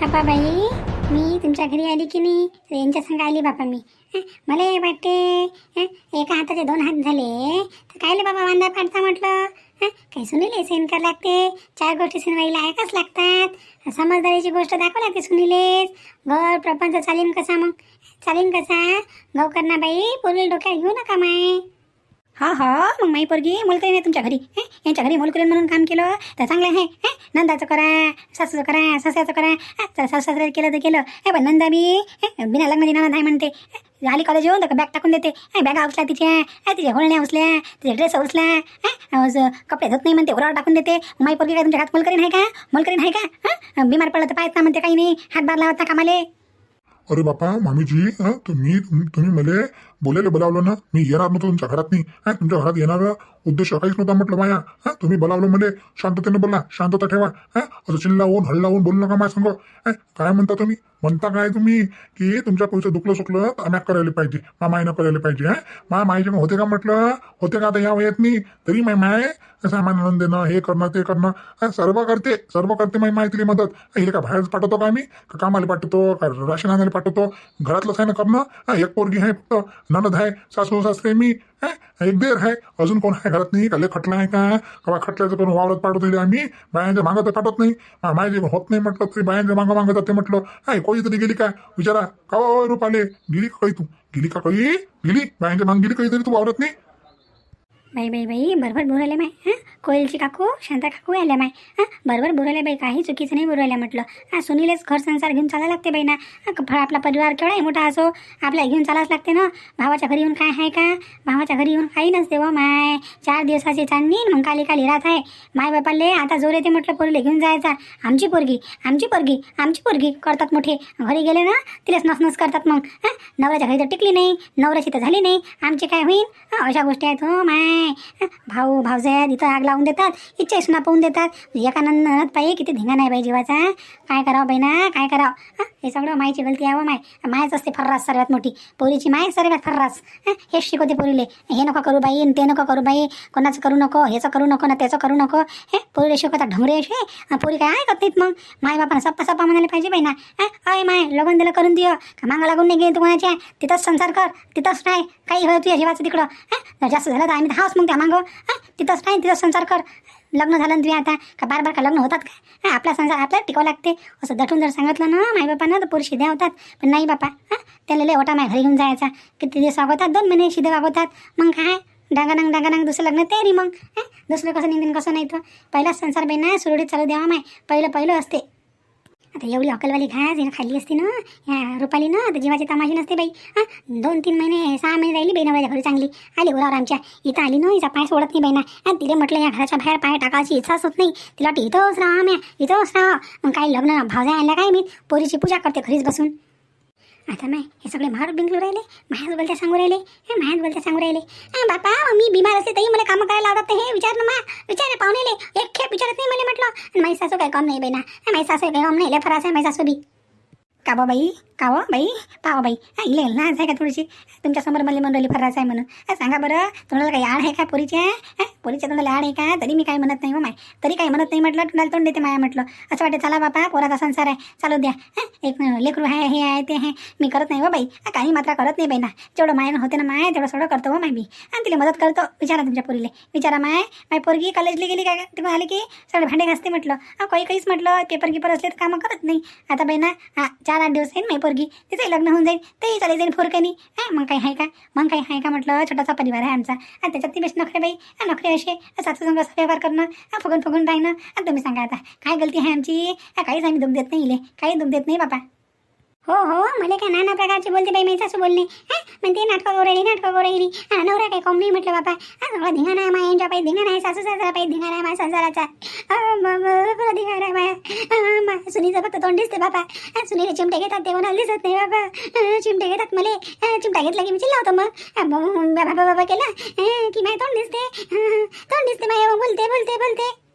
बापा बाई मी तुमच्या घरी आली की नाही? यांच्या संग आली बापा मी. मला हे वाटते एका हाताचे दोन हात झाले. तर कायले बाबा वांदा पाडता म्हटलं? काही सुनीले सेन कर लागते. चार गोष्टी सुनवाईला ऐकाच लागतात. समजदारीची गोष्ट दाखवा लागते सुनीलेच घर प्रपंच चालीन कसा मग? चालीन कसा? गौकर्णाबाई बाई डोक्यात घेऊ नका माय. हा हा मग माई पोरगी मोलकरीन आहे तुमच्या घरी? हे यांच्या घरी मोलकरीन म्हणून काम केलं? तर चांगलं आहे हे? नंदाचं करा सासूचं करा सासऱ्याचं करा. हं? सासू सासऱ्याचं केलं तर केलं. हे पण नंदा बी बिना लग्न दिना नाही म्हणते. आली कॉलेज येऊन तर बॅग टाकून देते. बॅग बॅगा उचल्या तिच्या तिच्या होळण्या उचल्या तिचे ड्रेस उचल्या कपडे धुत नाही म्हणते उरावर टाकून देते. माई पोरगी काय तुमच्या हात मोलकरीन आहे का? मोलकरीन आहे का? बिमार पडलं तर पाहत ना म्हणते काही नाही. हातभार लावत ना कामाले. अरे बापा मामीजी तुम्ही तुम्ही मला बोलायला बोलावलं ना मी येणार ना तुमच्या घरात नाही तुमच्या घरात येणार? उद्देश काहीच नव्हता म्हटलं माया. हा तुम्ही बोलावलं मला. शांततेने बोला. शांतता ठेवा. हा असं चिल्लावून हल्लावून बोलू नका माझ्या सांग. काय म्हणता तुम्ही? म्हणता काय तुम्ही? की तुमच्या पैसे दुखलं सुकलं तर आम्ही करायला पाहिजे. मा मायनं करायला पाहिजे हा. मा मायचे होते का म्हटलं? होते का आता या वयात नाही तरी माय माय सामान आणून देणं हे करणं ते करणं. सर्व करते. सर्व करते माय माय तिला मदत. हे का बाहेर पाठवतो का आम्ही? का कामाला पाठवतो? का राशन आणायला पाठवतो? घरातलंच आहे ना करणं एक पोरगी आहे फक्त. ननद आहे सासू सासरे मी. एक देर आहे अजून कोण आहे घरात नाही का लय खटला आहे का? कवा खटल्याचं करून वावरत पाडत हिला आम्ही? बायांच्या मागं तर पाठवत नाही. माझे होत नाही म्हटलं तरी बायांच्या मागं मागं जाते म्हटलं. हाय कोणी तरी गेली काय विचारा का हो रुपाले गेली का काही तू? गेली का काही? गेली? बायांच्या मागं गेली काही तरी? तू वावरत नाही? बाई बाई बाई बरोबर बोलायला माय हां? कोयलची काकू शांता काकू आल्या माय. हां बरोबर बोलायला बाई काही चुकीचं नाही बोलायला म्हटलं. हां सुनीलेच घर संसार घेऊन चालायला लागते बाई ना. आपला परिवार केवढा मोठा असो. आपल्या घेऊन चालायच लागते ना. भावाच्या घरी येऊन काय आहे का? भावाच्या घरी येऊन काही नसते व माय. चार दिवसाची चांदणी मग काली काली राहत आहे. माय बापाले आता जोर येते म्हटलं पोरीला घेऊन जायचा. आमची पोरगी आमची पोरगी आमची पोरगी करतात मोठे. घरी गेले ना तिलाच नसनस करतात मग. हां नवऱ्याच्या घरी तर टिकली नाही नवऱ्याची तर झाली नाही. आमची काय होईल अशा गोष्टी आहेत हो माय. भाऊ भावजात इथं आग लावून देतात इच्छा सुना पाहून देतात. एका नंद पाहिजे किती धिंगा नाही बाई जीवाचा काय करावं बहिणा काय करावं? हे? सगळं मायची गलती आहे हो माय. मायच असते फर्रास सर्वात मोठी. पोरीची माय सर्वात फर्रास. हे? हेच शिकवते पोरीले. हे नको करू बाई ते नको करू बाई. कोणाचं करू नको ह्याचं करू नको ना त्याचं करू नको. हे? पोरीले शिकवतात ढोंगरे असे? पोरी काय ऐकत नाहीत मग? माय बापानं सप्पा सप्पा म्हणायला पाहिजे बाई ना अय माय लगन दिलं करून दियो. का मागं लागून नाही गेली तू कोणाच्या? तिथंच संसार कर. तिथंच नाही. काही होय तुझ्या जीवाचं तिकडं. जास्त झालं तर आम्ही हाच मग त्या मागं. तिथंच नाही तिथंच संसार कर लग्न झालं ना तुम्ही आता. का बार बार का लग्न होतात का? हा आपला संसार आपल्याला टिकावं लागते. असं दटून जर सांगितलं ना माई बापानं तर पोरी शिद्या होतात. पण नाही बापा हां त्याला लय ओटा माय घरी घेऊन जायचा. किती दिवस वागवतात? दोन महिने शिदे वागवतात. मग काय? डांगानांग डांगानांग दुसरं लग्न तयारी मग. हां दुसरं कसं निघून कसं नाही तर पहिलाच संसार बेना सुरळीत चालू द्यावा माय. पहिलं पहिलं असते. आता एवढी अकलवाली घास हिनं खाल्ली असती ना ह्या रुपाली ना तर जीवाची तमाशी नसते बाई. हां दोन तीन महिने सहा महिने राहिली बाई नवऱ्याच्या घरी चांगली. आली उरावर आमच्या इथं आली ना हिचा पाय सोडत नाही बाई आणि तिला म्हटलं या घराच्या बाहेर पाय टाकायची इच्छाच होत नाही. तिला वाटतं इथंच राहा म्या इथंच राहा मग काही लग्न भावजा आणला काय मी? पोरीची पूजा करते घरीच बसून. आता नाही हे सगळे महार बिंकलू राहिले माझ्याच बोलत्या सांगू राहिले हे माझ्याच बोलत्या सांगू राहिले. "अं, बापा मी बिमार असते तरी मला कामं करायला लावतात हे विचार ना मा विचार पाहुणेले एक खेप विचारत नाही मला म्हटलं. आणि माझी सासू काय काम नाही बेना माझी सासू काही काम नाही लय फरास आहे माझी सासू बी. का बा बाई का बाई पावा बाई. इले ना आहे का थोडीशी? तुमच्यासमोर मला मंडळी फरास आहे म्हणून. सांगा बरं तुम्हाला काही आड आहे का पोरीच्या पोरीच्या तोंडाला आड आहे का? तरी मी काही म्हणत नाही हो माय. तरी काही म्हणत नाही म्हटलं तुम्हाला तोंड देते माया म्हटलं. असं वाटतं चला बापा पोराचा संसार आहे. चालू द्या. एक लेकरू आहे हे आहे ते आहे. मी करत नाही हो बाई. काही मात्र करत नाही बाई ना. जेवढं मायानं होते ना माय तेवढं सगळं करतो हो माय मी. आणि तिला मदत करतो. विचारा तुमच्या पोरीला. विचारा माय माय पोरगी कॉलेजला गेली काय तिकडून आली की? सगळे भांडे घासते म्हटलं. काही काहीच म्हटलं. पेपर गिपर असले तर कामं करत नाही. आता बाई ना हा चार आठ दिवस आहे माय पोरगी. तिचंही लग्न होऊन जाईल. तेही चालेल जाईल फोरकनी हा मग काही आहे का? मग काही आहे का म्हटलं? छोटासा परिवार आहे आमचा. आणि त्याच्यात ती बेस्ट नखरे बाई. नखरे असे सासू संग असा व्यवहार करणं. फुगून फुगून राहणं. आणि तुम्ही सांगा आता. काय गलती आहे आमची? काहीच आम्ही दुःख देत नाही इले. काही दुःख देत नाही बापा. हो हो मला काय नाना प्रकारचे बोलते बाई माझी सासू बोलणे हा म्हणते नाटकं करू राहिली नाटकं करू राहिली. हा नवरा काय कम म्हटलं बापा? हा सगळं धिंगाणा आहे माझ्या यांच्या पाहिजे धिंगाणा आहे सासू सासरा पाहिजे धिंगाणा आहे माझ्या संसाराचा. धिंगाणा आहे माया. सुनीचं फक्त तोंड दिसते बापा. हा, सुनीले चिमटे घेतात ते कोणाला दिसत नाही बाबा चिमटे घेतात मले. चिमटा घेतला की मी चिल्लावतो मग. मग बाबा बाबा केला. की माय तोंड दिसते. तोंड दिसते माया बोलते बोलते बोलते.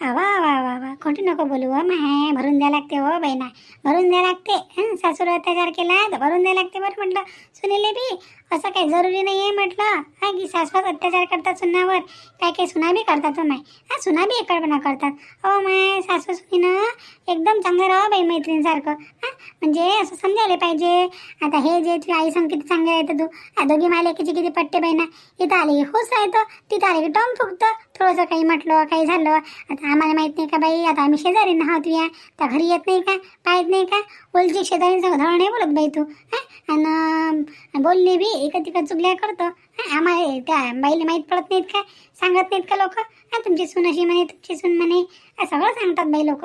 वा वा वा वा. खोटी नको बोलू हो माय भरून द्या लागते हो बहिणा. भरून द्या लागते. सासूर अत्याचार केला तर भरून द्या लागते बरं म्हटलं. सुनील बी असं काही जरुरी नाही आहे म्हटलं. हा की सासवास अत्याचार करतात सुनावर. काय काही सुना बी करतात हो माय. हा सुना बी एकळपणा करतात. अहो माय सासू सुनीनं एकदम चांगलं राहा बाई मैत्रिणीसारखं. हा म्हणजे असं समजायला पाहिजे. आता हे जे तुझी आई सांग किती चांगलं आहे तू हा, दोघी मालिकेची किती पट्टे बहिणा. इथं आले की खुश राहतं तिथं आले की टॉम फुकतं. थोडंसं काही म्हटलं काही झालं. आता आम्हाला माहीत नाही का बाई आता आम्ही शेजारी ना आहोत या. तर घरी येत नाही का? पाहत नाही का? बोलची शेजारी धड नाही बोलत बाई तू. हा आणि बोलली बी. इकडं तिकडं चुकल्या करतो. हा, आम्हाला त्या बाईला माहीत पडत नाहीत का सांगत नाहीत का लोक? हा तुमची सून अशी म्हणे तुमची सून म्हणे. सगळं सांगतात बाई लोक.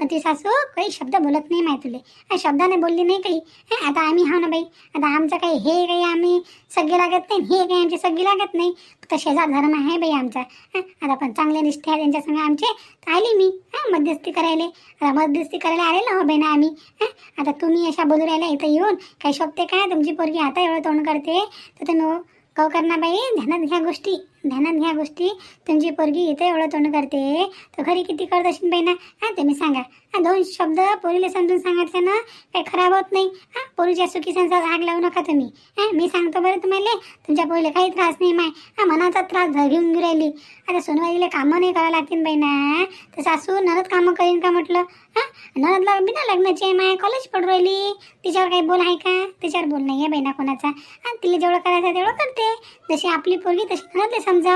पण ती सासू काही शब्द बोलत नाही माहिती तुले. शब्दाने बोलली नाही काही. आता आम्ही हा ना बाई. आता आमचं काही हे काही आम्ही सगळी लागत नाही हे काही आमची सगळी लागत नाही. तर शेजार धर्म आहे बाई आमचा. हा, आता पण चांगले निष्ठे आहे त्यांच्या संग आमचे. तर आली मी हा मध्यस्थी करायला. आता मध्यस्थी करायला आलेलो हो बहिणा आम्ही. हा, आता तुम्ही अशा बोलू राहिल्या इथं येऊन. काही शोभते काय? तुमची पोरगी आता एवढं तोंड करते. तर तुम्ही हो, कौ करणार बाई? ध्यानात घ्या गोष्टी. ध्यानात घ्या गोष्टी. तुमची पोरगी इथं एवढं तोंड करते. तर घरी किती करत असेल बहिणा? हा तुम्ही सांगा. हा दोन शब्द पोरीला समजून सांगायचं ना काही खराब होत नाही. हा पोरीच्या सुखी संसार आग लावू नका तुम्ही. हा मी सांगतो बरं तुम्हाला तुमच्या पोरीला काही त्रास नाही माय. हा मनाचा त्रास घेऊन राहिली. आता सोनवाईला कामं नाही करावं लागतील बहिणा. तर सासू नरद कामं करीन का म्हटलं? हा नरदला बिना लग्नाची आहे माय. कॉलेज पडू राहिली. तिच्यावर काही बोल आहे का? तिच्यावर बोल नाही आहे बहिणा कोणाचा. हा तिला जेवढं करायचं तेवढं करते. जशी आपली पोरगी तशी नरदले समजा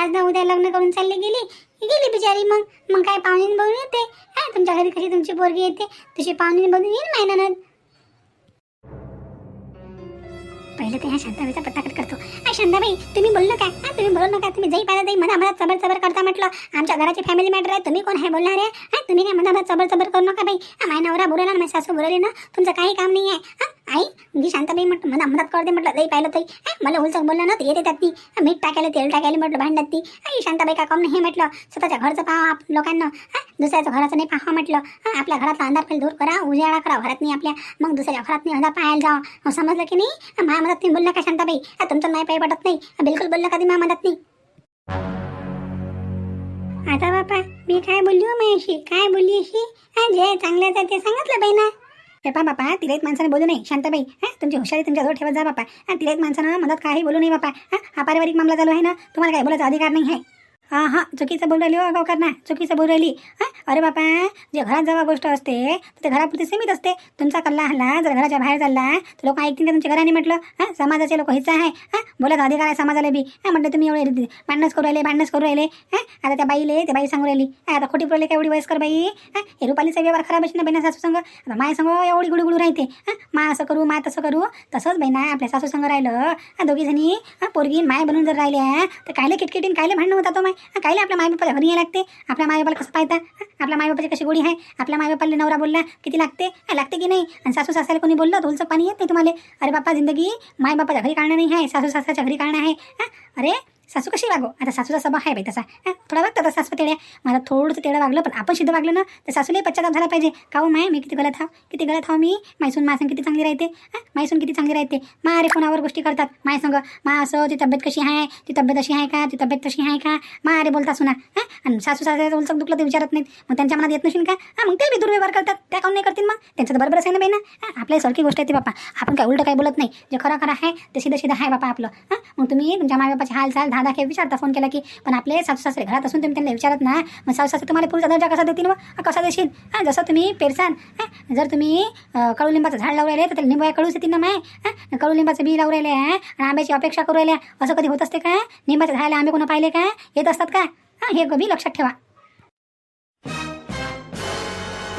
आज ना उद्या लग्न करून चालली गेली. गेली बिचारी मग. मग काय पाहुणे बनून येते. हा तुमच्या घरी कशी तुमची पोरगी येते. तशी पाहुणे बनून येईल महिन्यानं पहिले ते ह्या शांताबाईचा पत्ता करतो. हा शांताबाई तुम्ही बोललो काय हा तुम्ही बोलू नका तुम्ही जाई पाहिजे जाई मधा मधात चबर चबर करता म्हटलं. आमच्या घराची फॅमिली मॅटर आहे. तुम्ही कोण आहे बोलणार? आहे हा तुम्ही काय मधा मधात चबर चबर करू नका बाई. हा माझ्या नवरा बोलला ना माझ्या सासू बोलले ना तुमचं काही काम नाही आहे हा आई मी शांताबाई म्हटलं मला मधात करते म्हटलं जाई पाहिलं ताई मला उलचक बोललं ना ते येते त्यात ती मीठ टाकायला तेल टाकायला म्हटलं भांडत ती आई शांताबाई का काम नाही म्हटलं स्वतःच्या घरचं पाहा लोकांना। दुसऱ्याचं घराचं नाही पाहा म्हटलं आपल्या घरातला अंधार पहिले दूर करा उजाळा करा घरात नाही आपल्या। मग दुसऱ्या घरात नाही अंधार पाहायला जा. मग समजलं की नाही? माझ्या मदत तुम्ही बोलला का शांताबाई तुमचं नाही पाय पडत नाही. बिलकुल बोललं कधी तुम्ही माझ्या मदत नाही आता बापा मी काय बोलली हो माझ्याशी काय बोलली अशी? जे चांगलं ते सांगितलं बाई ना हे पा बापा तिला एक माणसाने बोलू नाही शांताबाई हा? तुमची हुशारी तुमच्याजवळ ठेवत जा बापा. हा तिला एक माणसानं मदत काही बोलू नाही बापा. हा? हा पारिवारिक मामला चालू आहे ना? तुम्हाला काय बोलायचा अधिकार नाही आहे हां हां चुकीचं बोलू राहिली हो अगाव ना चुकीचं बोलू राहिली. हां अरे बापा जे घरात जेव्हा गोष्ट असते तर ते घरापुरती सीमित असते. तुमचा कल्ला हल्ला जर घराच्या बाहेर चालला तर लोक ऐकतील का तुमच्या घराने म्हटलं. हां समाजाचे लोक हिस्सा आहे. हां बोलत अधिकार आहे समाजाला बी. हां म्हटलं तुम्ही एवढे भांडणच करू राहिले भांडणच करू राहिले. हां आता त्या बाईले त्या बाई सांगू राहिली. आता खोटी बोलले का एवढी वयस्कर बाई? हां हे रुपालीचा व्यवहार खराब असेल ना बहिणा सासू संग आता माय संग एवढी गुडू गुडू राहते. हां मा असं करू मा तसं करू तसंच बहिणा आपल्या सासू संग राहिलं. हां दोघी जणी हां पोरगी माय बनून जर राहिल्या तर कायले किटकिटीन कायले भांडणं होता तो हो, माय काहीला कायले आपल्या मायबापाला घरी यायला लागते. आपल्या मायबापाला कसं पाहता? आपल्या मायबापाची कशी गोडी आहे? आपल्या मायबापाला नवरा बोलला किती लागते? लागते की नाही? आणि सासू सासऱ्याला कोणी बोललं तर पाणी येत नाही तुम्हाला. अरे बापा जिंदगी मायबापाच्या घरी काढणं नाही आहे सासू सासऱ्याच्या घरी काढणं आहे. अरे सासू कशी वागो? आता सासूचा स्वभाव आहे बाई तसा. थोडा थोडा आता सासू तेड्या मला थोडंसं तेडं वागलं पण आपण सिद्ध वागलं ना तर सासूलाही पश्चाताप झाला पाहिजे. का हो माय? मी किती गलत हाव किती गलत हाव मी? मायसून मायसून किती चांगली राहते? मायसून किती चांगली राहते? मा अरे कोणावर गोष्टी करतात? माय संग मा असं ती तब्येत कशी आहे? ती तब्येत अशी आहे का? ती तब्येत तशी आहे का? मा अरे बोलता सुना. हां आणि सासू सासऱ्याचं उलचक दुखलं ते विचारत नाहीत. मग त्यांच्या मनात येत नसेल का? हां मग ते बी दुर्व्यवहार करतात. त्या काऊन नाही करतील मग? त्यांचं तर बरोबरच आहे ना बाई ना? आपल्या सारखी गोष्ट आहे ती बापा. आपण काय उलटं काय बोलत नाही. जे खरं खरं आहे ते सीधं सीधं आहे बापा आपलं. हां मग तुम्ही तुमच्या मायबापाची हालचाल दहा दहा विचारता फोन केला की पण आपले सासू सासरे घरात असून तुम्ही त्यांना विचारत ना मग सासू सासरे तुम्हाला पुढचा दर्जा कसा देतील मग? कसा देशील? हां जसं तुम्ही पेरसान हां जर तुम्ही कडुलिंबाचं झाड लावलेलं आहे तर त्याला निंबा कडूच येतील ना माय? हां कडुलिंबाचं बी लावू राहिले आणि आंब्याची अपेक्षा करू राहिल्या असं कधी होत असते का? निंबाच्या झाडाला आंबे कोणा पाहिले का? येत असतात का? हां हे बी लक्षात ठेवा.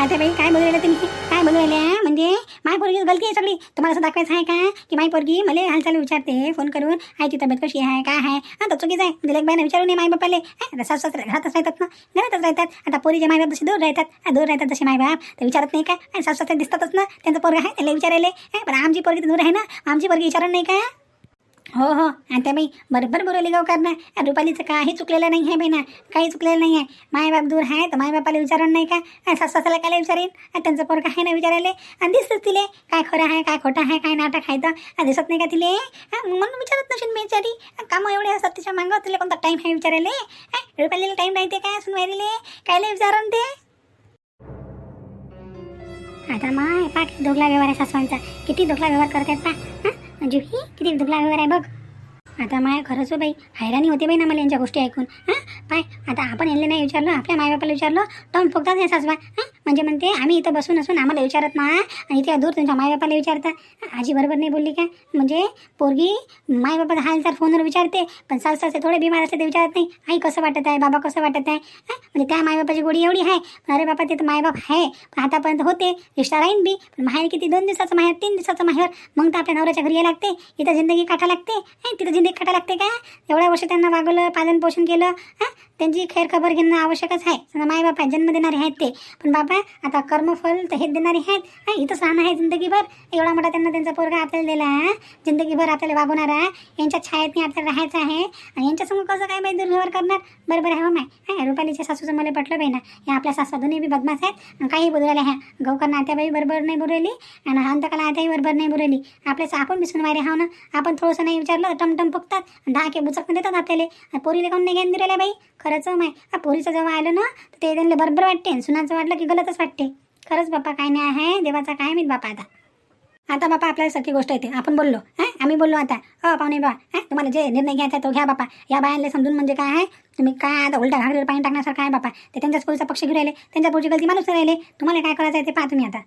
आता बाई काय बोलू राहिले तुम्ही? काय बोलू राहिल्या? म्हणजे माय पोरगी गलती आहे सगळी. तुम्हाला असं दाखवायचं आहे का? की माय पोरगी मला हालचाल विचारते फोन करून. आईची तब्येत कशी आहे? काय आहे? हा तर चुकीच आहे. दिलेक विचारू नये माय बापाले. हा, आता सासू सासरे घरातच राहतात ना. घरातच राहतात. आता पोरीचे मायबाप जसे दूर राहतात. दूर राहतात जसे मायबाप. ते विचारत नाही का? आणि सासू सासरे दिसतातच ना. त्यांचं पोरग आहे त्याला विचारायले. पण आमची पोरगी तर दूर आहे ना? आमची पोरगी विचारत नाही का? हो हो. आता बाई बरोबर बोलवली गावकार ना रुपालीचं काही चुकलेलं नाही आहे ना काही चुकलेलं नाही आहे. मायबाप दूर आहे तर मायबापाला विचारून नाही का? सासवासाला काय विचारेन? आणि त्यांचं पोरं आहे ना विचारायले? आणि दिसतच तिले. काय खरं आहे काय खोटं आहे काय नाटक आहे तर? दिसत नाही का तिले? हा, मग म्हणून विचारत नसेल मी विचारी. कामं एवढे असतात तिच्या मागं. तिला कोणता टाईम आहे विचारायले? रुपालीला टाईम राहते काय सुनवायले कायले विचारून ते? आता माय पाठ दोघला व्यवहार आहे सासवांचा. किती दोघला व्यवहार करतायत पा म्हणजे जुही किती धोकला व्यवहार आहे बघ. आता माय खरंच हो बाई. हैराणी होते बाई ना मला यांच्या गोष्टी ऐकून. हां? पाय आता आपण यांना नाही विचारलं आपल्या मायबापाला विचारलं टॉम फुकतात हे सासवा. हां? म्हणजे म्हणते आम्ही इथं बसून असून आम्हाला विचारत ना आणि इथे दूर तुमच्या मायबापाला विचारता. आजी बरोबर नाही बोलली काय? म्हणजे पोरगी मायबापाचा हाल तर फोनवर विचारते पण सास थोडे बिमार असते ते विचारत नाही. आई कसं वाटत आहे? बाबा कसं वाटत आहे? हां? म्हणजे त्या मायबापाची गोडी एवढी आहे. पण अरे बापा ते तर मायबाप आहे. पण आतापर्यंत होते. रिश्ता राहीन बी. पण माहेर किती? दोन दिवसाचं माहेर तीन दिवसाचं माहेर. मग तर आपल्या नवऱ्याच्या घरी यायला लागते. इथं जिंदगी काटा लागते. तिथं जिंदगी लागते का? एवढ्या वर्ष त्यांना वागवलं पालन पोषण केलं हां? त्यांची खैर खबर घेणं आवश्यकच आहे. समजा माय आहे जन्म देणारे आहेत ते. पण बाबा आता कर्मफल तर हेच देणारे आहेत. इथं इथंच राहणं आहे जिंदगीभर. एवढा मोठा त्यांना त्यांचा पोरगा आपल्याला दिला आहे. जिंदगीभर आपल्याला वागवणार आहे. यांच्या छायेतनी आपल्याला राहायचं आहे. आणि यांच्यासमोर कसं काय बाई दुर्व्यवहार करणार? बरोबर आहे हो माय. हा रुपालीच्या सासूचं मला पटलं बाई ना. या आपल्या सासू दोन्ही बी बदमाश आहेत. आणि काही बोलू राहिल्या ह्या गौकरना नात्याबाई बरोबर नाही बोलवली आणि अंतकाला आत्याही बरोबर नाही बोलवली आपल्याच आपण बी सुनवायरे हाव ना. आपण थोडंसं नाही विचारलं टमटम फुकतात. दहा के बुचक देतात आपल्याला. पोरीला काऊन नाही घेऊन दिलेल्या बाई? खरंच माय. हा पोरीचं जेव्हा आलं ना तर ते त्यांना बरोबर वाटते आणि सुनाचं वाटलं की गलतच वाटते. खरंच बाप्पा काय नाही आहे? देवाचा काय मी बापा आता? आता बापा आपल्याला सगळी गोष्ट येते. आपण बोललो हां? आम्ही बोललो आता. हो पाहुणे बा हां? तुम्हाला जे निर्णय घ्यायचा तो घ्या बापा. या बायांना समजून म्हणजे काय आहे? तुम्ही काय आता उलटा घागरीवर पाणी टाकण्यासारखं आहे बापा? ते त्यांच्याच पोरीचा पक्ष घेऊन राहिले. त्यांच्या पोरीची गलती माणूस राहिले. तुम्हाला काय करायचं आहे ते पाहा तुम्ही आता.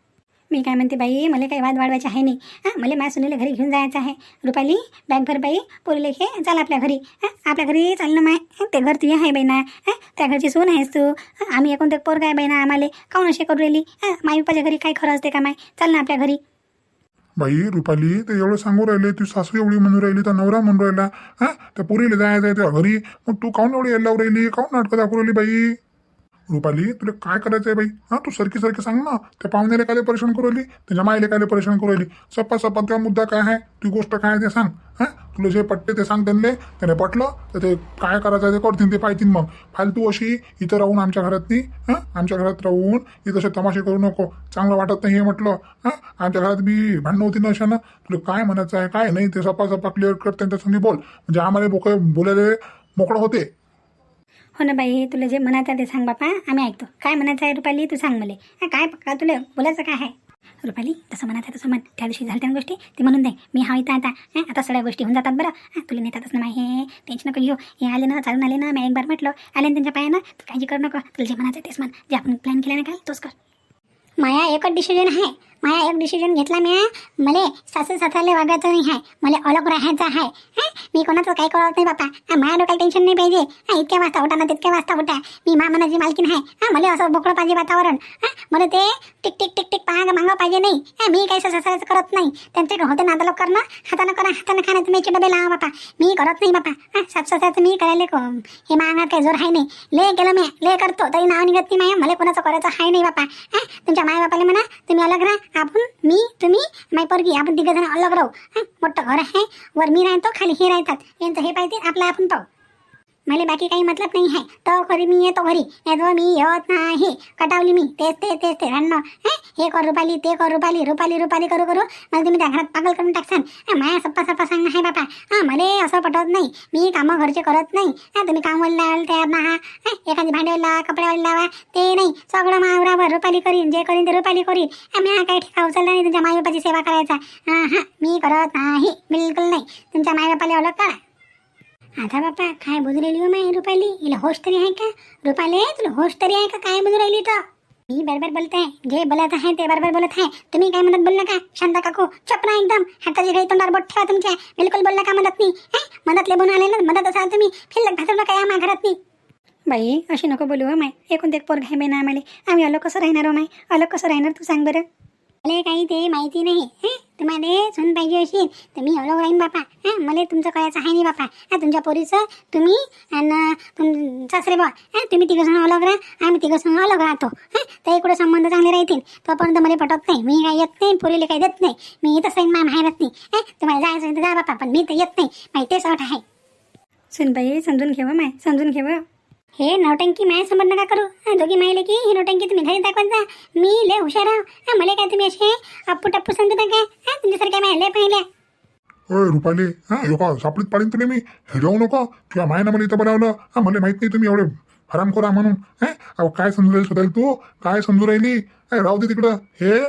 मी काय म्हणते बाई मला काही वाद वाढवायचे आहे नाही. हां मला माझ्या सुनेला घरी घेऊन जायचं आहे. रुपाली बँकभर बाई पोरीला घे चाल आपल्या घरी. हां आपल्या घरी चाल ना माय. ते घर तुझ्या आहे बहिणा हां त्या घरची सून आहेस तू. आम्ही एकूण ते पोरगा काय बाई आम्हाला. काऊन असे करू राहिली? हां माई पप्पाच्या घरी काय खरं असते का माय? चाल ना आपल्या घरी. बाई रुपाली ते एवढं सांगू राहिले तू सासू एवढी म्हणून राहिली तर नवरा म्हणून राहिला. हा त्या पोरीला जायचं आहे त्या घरी. मग तू काऊन एवढी यायला राहिली? काऊन नाटकं दाखवू राहिली बाई? रुपाली तुला काय करायचंय बाई? हा तू सरकी सरकी सांग ना. त्या पाहुण्याला काय परेशान करू राहिली त्याच्या मायला काय परेशान करू राहिली सप्पा सप्पा त्या मुद्दा काय आहे? ती गोष्ट काय आहे ते सांग हा? तुला जे पटते ते सांग त्यांना त्याने पटलं तर ते काय करायचं ते करतील ते पाहतील मग. फालतू अशी इथं राहून आमच्या घरात नाही हां? आमच्या घरात राहून इथं असे तमाशे करू नको. चांगलं वाटत नाही हे म्हटलं हां? आमच्या घरात बी भांडणं होती ना अशानं. तुला काय म्हणायचं आहे काय नाही? ते सपा सपा क्लिअर कर त्यांच्या संगी बोल. म्हणजे आम्हाला बोक बोलायला मोकळं होते. हो ना बाई तुला जे म्हणायचं आहे ते सांग बापा. आम्ही ऐकतो. काय म्हणायचं आहे रुपाली? तू सांग मला. काय का तुला बोलायचं काय आहे? रुपाली तसं म्हणायचं आहे तसं म्हण. त्या दिवशी झाल्या गोष्टी? ते म्हणून दे. मी हा इथं आता आता सगळ्या गोष्टी होऊन जातात बरं. हा, तुला नेतातच ना हे टेन्शन नको घेऊ. हे आले ना चालून आले ना मी एक बार म्हटलं. आले ना त्यांच्या पायानं तू काळजी करू नको. तुला जे म्हणायचं आहे तेच म्हण. जे आपण प्लॅन केला ना काय तोच कर. माया एकच डिसिजन आहे. माझा एक डिसिजन घेतला मी मले सासू सासऱ्याला वागायचं नाही आहे मला अलग राहायचं आहे हं? मी कोणाचं काही करत नाही बापा माझ्या डोक्याला टेन्शन नाही पाहिजे. हा, इतक्या वाजता उठा ना तितक्या वाजता उठा. मी मामनाची मालकीन आहे हा मला असं बोकळं पाहिजे वातावरण. हा, मला ते टिक टिक टिक टिक पाहा मागं पाहिजे नाही. हा, मी काही सासऱ्याचं करत नाही. त्यांचे होते नादाला करणं. हातानं करा हातानं खाणं तुम्ही डबे लावा बापा मी करत नाही बापा हा सासू मी करायला हे मागात काही जोर आहे नाही. ले केलं मी ले करतो. तरी नाव निघत नाही माझ्या मला कोणाचं करायचं आहे नाही बापा हा तुमच्या माय बापाला म्हणा तुम्ही अलग राहा. आपण मी तुम्ही माय पोरगी आपण तिघ जण अलग राहू. मोठं घर आहे वर मी राहतो खाली हे राहतात. यांचं हे पाहिजे आपलं आपण पाहू. मला बाकी काही मतलब नाही आहे तो घरी मी येतो घरी येतो मी येत नाही. कटावली मी. तेच ते तेच ते भांडणं हे कर रुपाली ते कर रुपाली. रुपाली रुपाली करू करू. मला तुम्ही त्या घरात पागल करून टाकसान. माया सप्पा सप्पा सांगणं आहे बापा. हां मला असं पटवत नाही. मी कामं घरचे करत नाही. हां तुम्ही काम लावायला तयार ना एखादी भांडेवाली लावा कपड्यावाली लावा. ते नाही. सगळं मावरावर रुपाली करीन. जे करीन ते रुपाली करीन. हं, मी हा काही ठिकाण उचलला नाही. तुमच्या मायबापाची सेवा करायचा. हां हां. मी करत नाही. बिलकुल नाही. तुमच्या मायबापाला ओळख करा आता बापा काय बोलू राहिली हो माय रुपाली? हिला होश तरी आहे का? रुपाले तुला होश तरी आहे का? काय बोलू राहिली तर मी बरोबर बोलत आहे. जे बोलत आहे ते बरोबर बोलत आहे. तुम्ही काय म्हणत बोल का? शांत काकू चप ना एकदम. हाताची काही तोंडावर बोट ठेवा तुमच्या. बिलकुल बोलला का मदत नाही? हं? मदतले बनून आले ना मदत असाल तुम्ही. फिल्लक घातलं काय या मा घरात नाही. बाई अशी नको बोलू हो माय एकूण ते पोर घे ना आम्हाला. आम्ही अलग कसं राहणार हो माय अलग कसं राहणार तू सांग बरं. मला काही ते माहिती नाही. हे? तुम्हाला सून पाहिजे असेल तर मी अलग राहीन बापा. हां मला तुमचं करायचं आहे नाही बापा. हां तुमच्या पोरीचं तुम्ही आणि तुम सासरे बा हां तुम्ही तिघं जण अलग राहा. आम्ही तिघं जण अलग राहतो. हां तर इकडे संबंध चांगले राहतील. तोपर्यंत मला पटत नाही. मी काय येत नाही पोरीला काही देत नाही. मी इथंच राहीन मा माहेरात नाही. हां तुम्हाला जायचं आहे तर जा बापा पण मी तर येत नाही. माहिती तेच अट आहे. सुनबाई समजून घेवा माय. समजून घेवा हे नौटंकी माय समज नका करू? हा, दोघी माहिले की ही नौटंकी तुम्ही घरी दाखवत जा. मी लय हुशार आहो. हा, मला काय तुम्ही असे अप्पू टप्पू समजता काय हा तुमच्यासारख्या माय लय पाहिल्या. ओय रुपाली. हा यो का सापडीत पाडीन तुला मी. हिरवू नको. किंवा मायनं मला इथं बनवलं हा मला माहीत नाही तुम्ही एवढे हरामखोरा म्हणून. हा अहो काय समजू राहिली स्वतःला तू? काय समजू राहिली? ए, राहू दे तिकडं. हे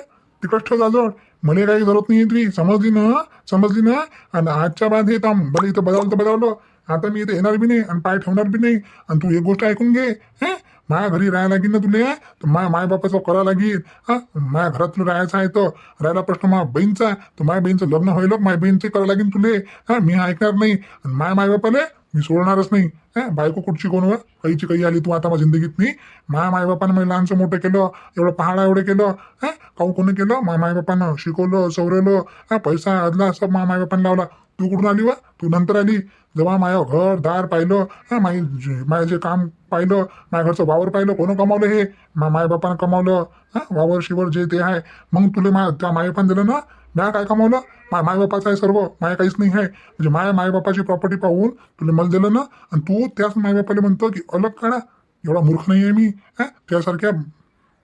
तिकडच ठेव जाजवळ. मला काही जरूरत नाही तुझी समजली ना? समजली ना? आणि आजच्या बाद हे थांब. बरं इथं बजावलं तर बजावलं. आता मी इथे येणार बी नाही आणि पाय ठेवणार बी नाही आणि तू एक गोष्ट ऐकून घे हे? माझ्या घरी राहायला लागेल ना तुला तर माया माय बापाचं करा लागेल हा? माझ्या घरात तुला राहायचं आहे तर राहायला प्रश्न माझ्या बहीणचा तर माझ्या बहीणचं लग्न होईल माझ्या बहिणीचे करा लागेल तुले हा? मी ऐकणार नाही. आणि माया माय बापाले मी सोडणारच नाही हा? बायको कुठची कोण व काहीची काही आली तू आता माझ्या जिंदगीत नाही. माया मायबापानं मला लहानचं मोठं केलं एवढं पहाडा एवढं केलं हा? काऊ कोणी केलं? माया मायबापानं शिकवलं सवरवलं हा? पैसा आदला सब माझ्या मायबापानं लावला. तू कुठून आली वा? तू नंतर आली. जेव्हा माझं घर दार पाहिलं हा माई माझं जे काम पाहिलं माझ्या घरचं वावर पाहिलं कोण कमावलं हे? मा मायबापानं कमावलं. हा वावर शिवर जे ते आहे. मग तुला मा त्या मायबापानं दिलं ना? म्या काय कमावलं? मा मायबापाचं आहे सर्व. माया काहीच नाही आहे. म्हणजे माया मायबापाची प्रॉपर्टी पाहून तुला मला दिलं ना? आणि तू त्याच मायबापाला म्हणतो की अलग काढा. एवढा मूर्ख नाही आहे मी. हा त्यासारख्या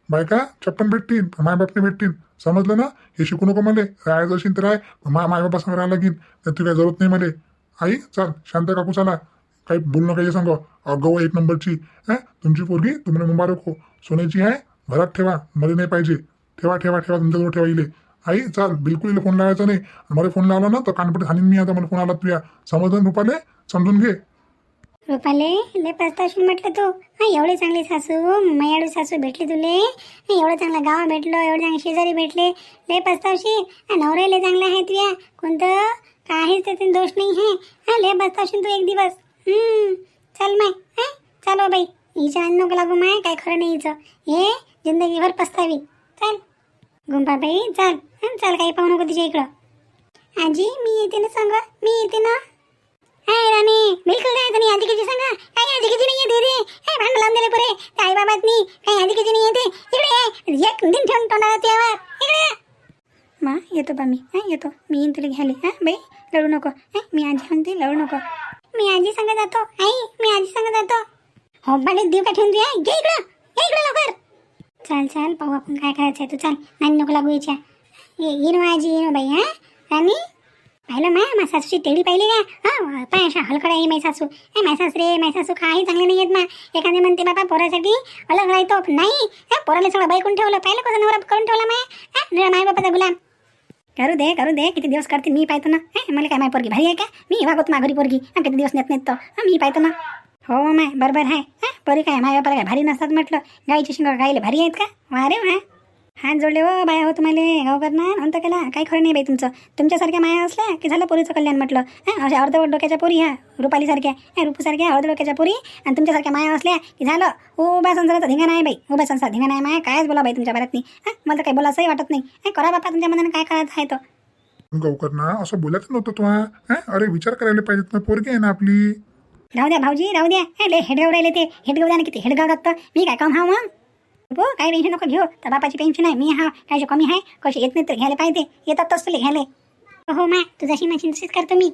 बायका चप्पन भेटतील मायबापने भेटतील. समजलं ना? हे शिकू नको मला. राहायचं असेल तर राय मा मायबापासंग राहायला लागेल तू काय जरूरत नाही मला. आई चाल. शांत काकू चला. काही बोलणं काही सांग अगाऊ एक नंबरची. हा तुमची पोरगी तुम्हाला मुबारक हो. सोन्याची आहे. घरात ठेवा. मला नाही पाहिजे. ठेवा ठेवा ठेवा. तुमच्याजवळ ठेवा इले. आई चाल. बिलकुल इले फोन लावायचा नाही. मला फोन लावला ना तर कानपट हानीन मी आता. मला फोन आला तुया. समजून रुपाले? समजून घे. रुपाले लय पस्तावशील म्हटलं तू. हा एवढी चांगली सासू मयाळू सासू भेटली तुले. एवढं चांगलं गाव भेटलो एवढं चांगले शेजारी भेटले. लय पस्तावशील. नवरा लय चांगला आहे तुया कोणतं? काहीच त्याचे दोष नाही आहे. हा लय पस्तावशील तू एक दिवस. हम्म, चल माय. हा चालो बाई. हिच्या आणि नको लागू माय काय खरं नाही हिचं. हे जिंदगीभर पस्तावी. चल. गुंपाबाई चल. चल काही पाहू नको तिच्या इकडं. आजी मी येते ना सांगा? मी येते ना? हाय राणी बिलकुल नाही तुम्ही आजी किती सांगा. काय आजी किती नाही येते रे काय भांडण लावून दिले पुरे. काय बाबात नाही काय आजी किती नाही येते इकडे एक दिन ठेवून तोंडाला त्यावर इकडे ये. मा येतो बा मी. हा येतो. मी येईन तुला घ्यायला. हा बाई लढू नको. हा मी आजी सांगते लढू नको. मी आजी संग जातो. आई मी आजी संग जातो. हो बाडे देव का ठेवून दे घे इकडं. घे इकडं लवकर. चाल चाल पाहू आपण काय करायचं आहे तू चाल. नाही नको लागू याच्या. ये येईन आजी येईन बाई हा. राणी? पाहिलं माय मा सासूची टेडी पाहिली का? हा पाय अशा हलकड आहे माय सासू. ए माय सासरे माय सासू काही चांगले नाही आहेत ना एखादे म्हणते बाबा पोरासाठी अलग राहतो नाही. हा पोराला सगळं बैकून ठेवलं. पाहिलं कसं नवरा करून ठेवला माय? हा माय बापाचा गुलाम. करू दे करू दे. किती दिवस करते मी पाहतो ना. हे मला काय माय पोरगी भारी आहे का? मी वागवतो मा घरी पोरगी. हा किती दिवस नेत नेत तो. मी पाहतो ना. हो माय बरोबर आहे. हा पोरी काय माय बापाला काय भारी नसतात म्हटलं? गाईची शिंग गाईले भारी आहेत का? वा रे वा. हात जोडले हो बाया हो तुम्हाला गाव करणार? नंतर केला? काही खरं नाही बाई तुमचं. तुमच्यासारख्या माया असल्या की झालं पोरीचं कल्याण म्हटलं. हां अशा अर्धवट डोक्याच्या पोरी ह्या रुपालीसारख्या. ह्या रुपूसारख्या अर्ध डोक्याच्या पोरी. आणि तुमच्यासारख्या माया असल्या की झालं. उभ्या संसाराचा धिंगा नाही बाई उभ्या संसार धिंगा नाही माया. कायच बोला बाई तुमच्या बऱ्यात नाही हां मला तर काही बोलायचंही वाटत नाही. हे करा बापा तुमच्या मनाने काय करायचं आहे तो. गौकरना असं बोलायचं नव्हतं तू हा? अरे विचार करायला पाहिजेत ना पोरगी आहे ना आपली. राहू द्या भाऊजी राहू द्या. हे लय हेडगाव राहिले ते. हेडगाव द्या ना किती हेडगाव लागतं मी काय काम हा मग? हो काही टेन्शन नको घेऊ. तर बापाची पेन्शन आहे. मी हा काय कमी आहे कसे येत नाही तर घ्यायला पाहिजे येतात तसले तुला घ्यायला. हो मा तुझ्याशी मशीन तशीच करतो मी.